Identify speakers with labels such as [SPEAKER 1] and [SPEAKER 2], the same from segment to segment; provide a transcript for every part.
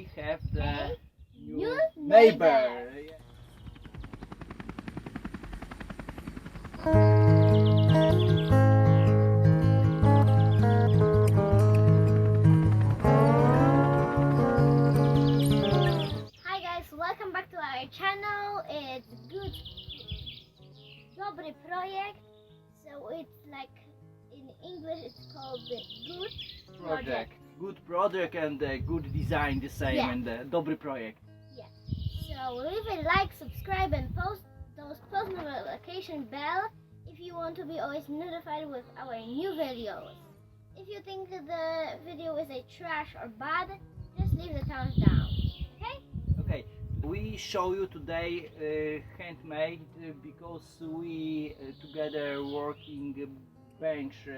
[SPEAKER 1] we have the uh-huh. new,
[SPEAKER 2] new
[SPEAKER 1] neighbor.
[SPEAKER 2] Hi guys, welcome back to our channel. It's good Dobry Projekt. So it's like in English it's called the Good
[SPEAKER 1] project. Good project and uh, good design the same
[SPEAKER 2] Yeah.
[SPEAKER 1] and uh, dobry project. Yeah.
[SPEAKER 2] So leave a like, subscribe and post those post notification bell if you want to be always notified with our new videos. If you think the video is a trash or bad, just leave the thumbs down. Okay?
[SPEAKER 1] Okay, we show you today uh, handmade uh, because we uh, together working uh, bench uh,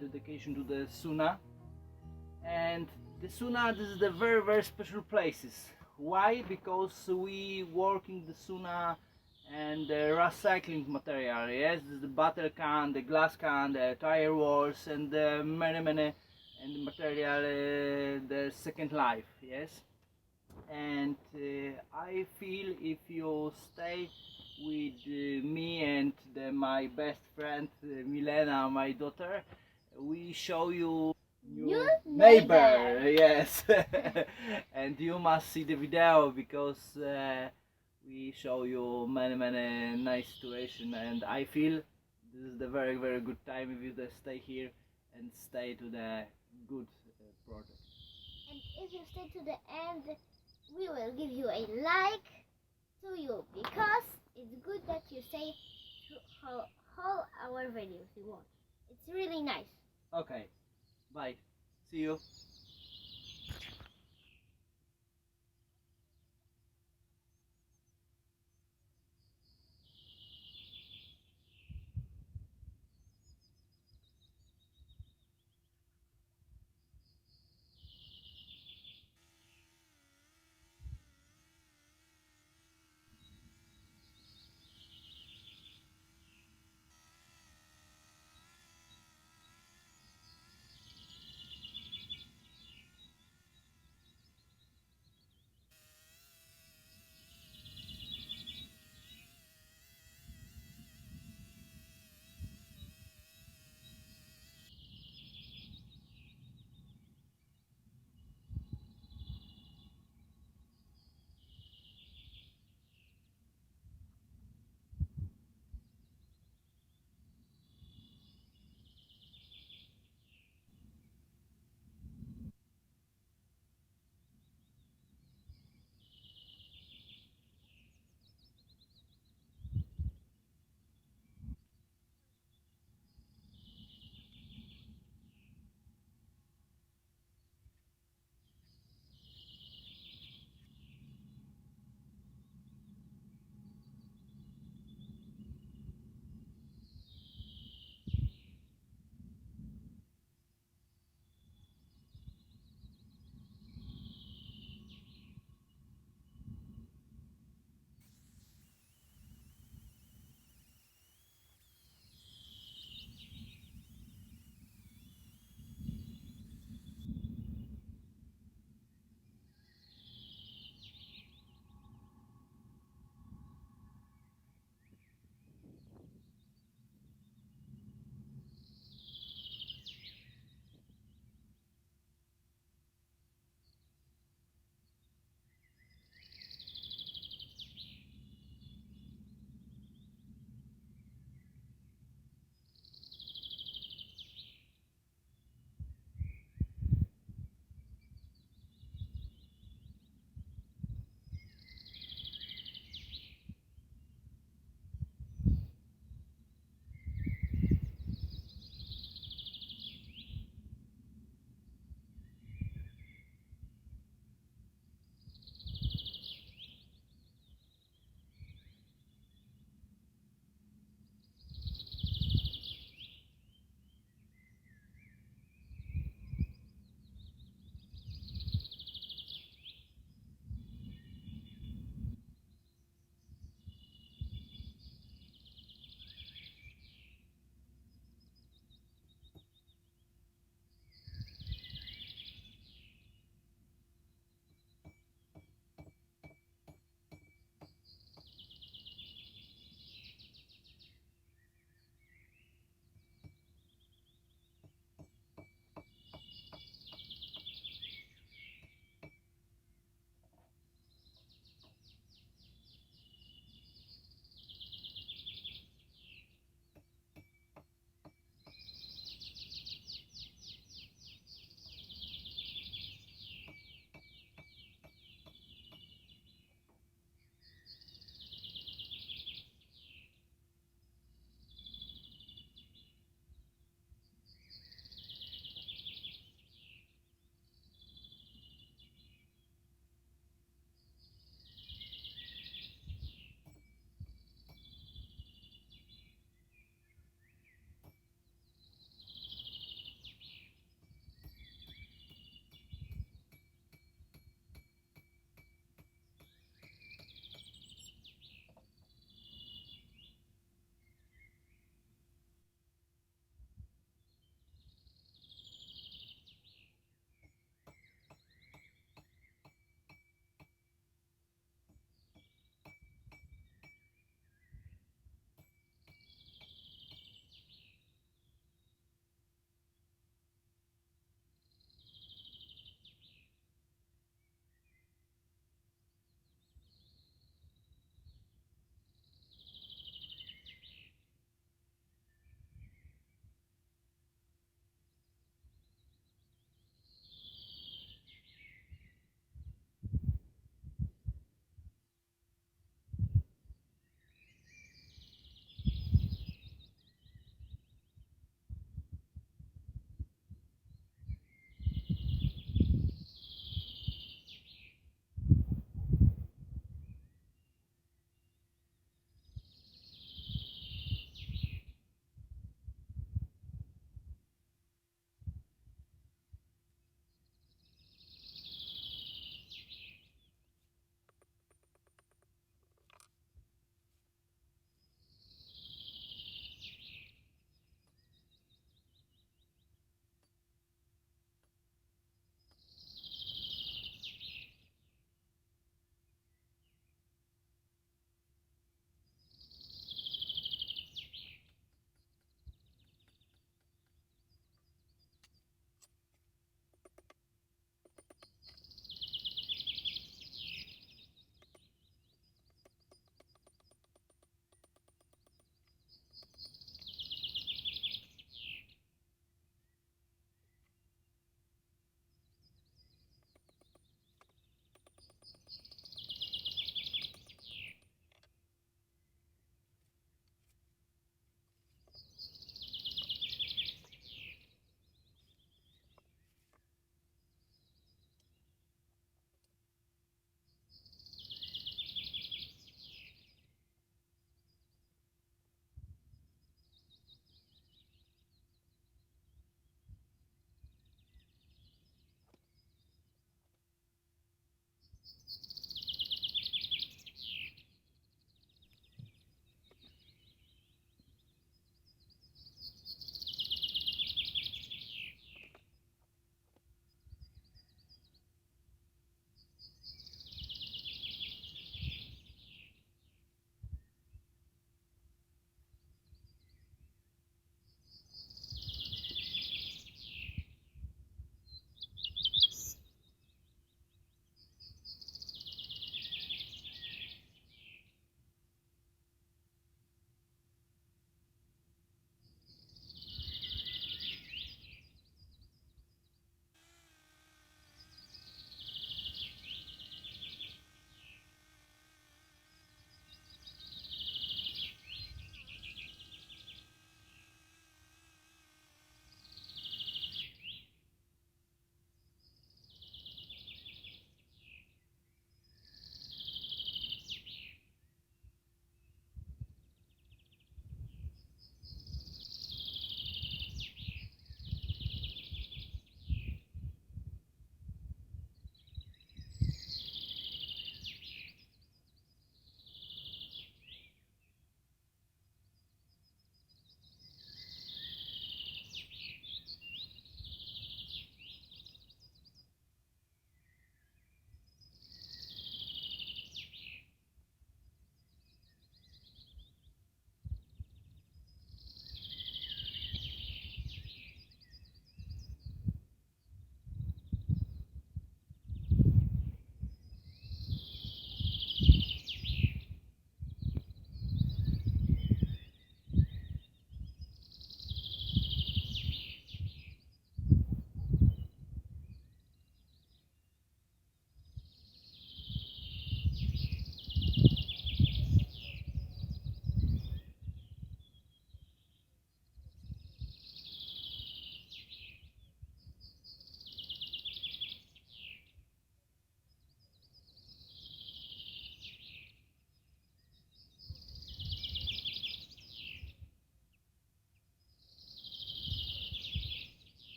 [SPEAKER 1] dedication to the Suna and the Suna this is the very very special places. Why? Because we working the Suna and the recycling material. Yes, the bottle can, the glass can, the tire walls, and the many many and the material uh, the second life. Yes and uh, I feel if you stay with uh, me and the, my best friend uh, Milena, my daughter, we show you
[SPEAKER 2] New
[SPEAKER 1] neighbor.
[SPEAKER 2] neighbor.
[SPEAKER 1] Yes, and you must see the video because uh, we show you many many nice situation, and I feel this is the very very good time if you just stay here and stay to the good uh, project.
[SPEAKER 2] And if you stay to the end, we will give you a like to you because it's good that you stay through all, all our videos you watch. It's really nice.
[SPEAKER 1] Okay. Bye. See you.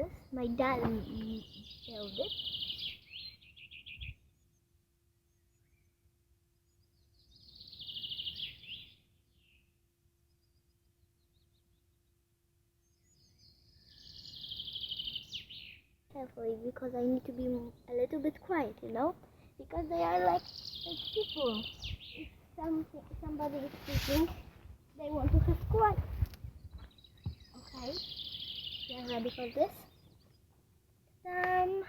[SPEAKER 2] Houses, my dad built it. Carefully, because I need to be a little bit quiet, you know, because they are like, like people. If some somebody is speaking, they want to have quiet. Okay, you are ready for this? Some.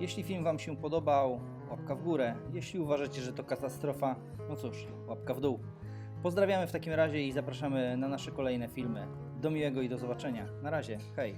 [SPEAKER 1] Jeśli film Wam się podobał, łapka w górę. Jeśli uważacie, że to katastrofa, no cóż, łapka w dół. Pozdrawiamy w takim razie i zapraszamy na nasze kolejne filmy. Do miłego i do zobaczenia. Na razie, hej.